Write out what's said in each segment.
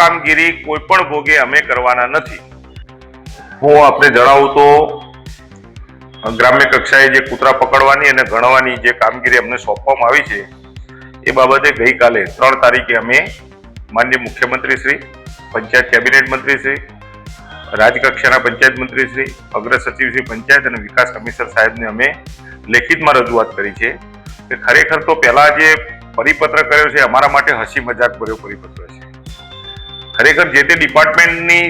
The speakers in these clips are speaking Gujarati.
કામગીરી કોઈ પણ ભોગે અમે કરવાના નથી. હું આપને જણાવું તો, ગ્રામ્ય કક્ષાએ જે કૂતરા પકડવાની અને ગણવાની જે કામગીરી અમને સોંપવામાં આવી છે, એ બાબતે ગઈકાલે ત્રણ તારીખે અમે માનનીય મુખ્યમંત્રી શ્રી, પંચાયત કેબિનેટ મંત્રી શ્રી, રાજકક્ષાના પંચાયત મંત્રી શ્રી, અગ્ર સચિવ શ્રી પંચાયત અને વિકાસ કમિશનર સાહેબને અમે લેખિતમાં રજૂઆત કરી છે કે ખરેખર તો પહેલા જે પરિપત્ર કર્યો છે, અમારા માટે હસી મજાક ભર્યો પરિપત્ર ખરેખર જે તે ડિપાર્ટમેન્ટની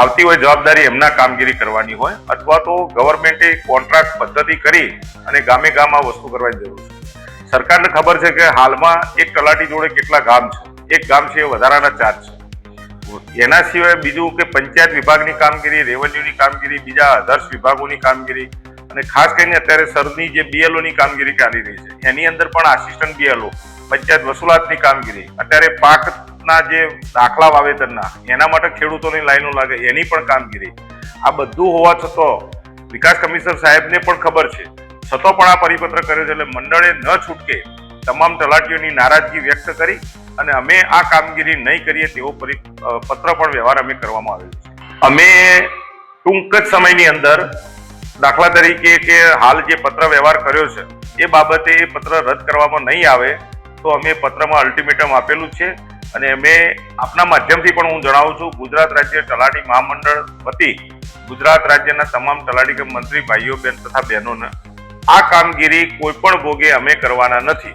આવતી હોય જવાબદારી એમના કામગીરી કરવાની હોય અથવા તો ગવર્મેન્ટે કોન્ટ્રાક્ટ પદ્ધતિ કરી અને ગામે ગામ આ વસ્તુ કરવાની જરૂર છે. સરકારને ખબર છે કે હાલમાં એક તલાટી જોડે કેટલા ગામ છે. એક ગામ છે એ વધારાના ચાર્જ છે. એના સિવાય બીજું કે પંચાયત વિભાગની કામગીરી, રેવન્યુની કામગીરી, બીજા અધર્સ વિભાગોની કામગીરી અને ખાસ કરીને અત્યારે સરની જે બીએલઓની કામગીરી ચાલી રહી છે. એની અંદર પણ આસિસ્ટન્ટ બીએલઓ પંચાયત વસૂલાતની કામગીરી, અત્યારે પાકના જે દાખલા વાવેતરના, એના માટે ખેડૂતોની લાઈનો લાગે, એની પણ કામગીરી. આ બધું હોવા છતાં વિકાસ કમિશનર સાહેબને પણ ખબર છે. છતાં પણ આ પરિપત્ર કર્યો છે એટલે મંડળે ન છૂટકે તમામ તલાટીઓની નારાજગી વ્યક્ત કરી અને અમે આ કામગીરી નહીં કરીએ તેવો પત્ર પણ વ્યવહાર અમે કરવામાં આવ્યો છે. અમે ટૂંક જ સમયની અંદર દાખલા તરીકે કે હાલ જે પત્ર વ્યવહાર કર્યો છે, એ બાબતે એ પત્ર રદ કરવામાં નહીં આવે તો અમે પત્રમાં અલ્ટિમેટમ આપેલું છે. અને અમે આપના માધ્યમથી પણ હું જણાવું છું, ગુજરાત રાજ્ય તલાટી મહામંડળ વતી ગુજરાત રાજ્યના તમામ તલાટી મંત્રી ભાઈઓ, બેન તથા બહેનોને આ કામગીરી કોઈ પણ ભોગે અમે કરવાના નથી.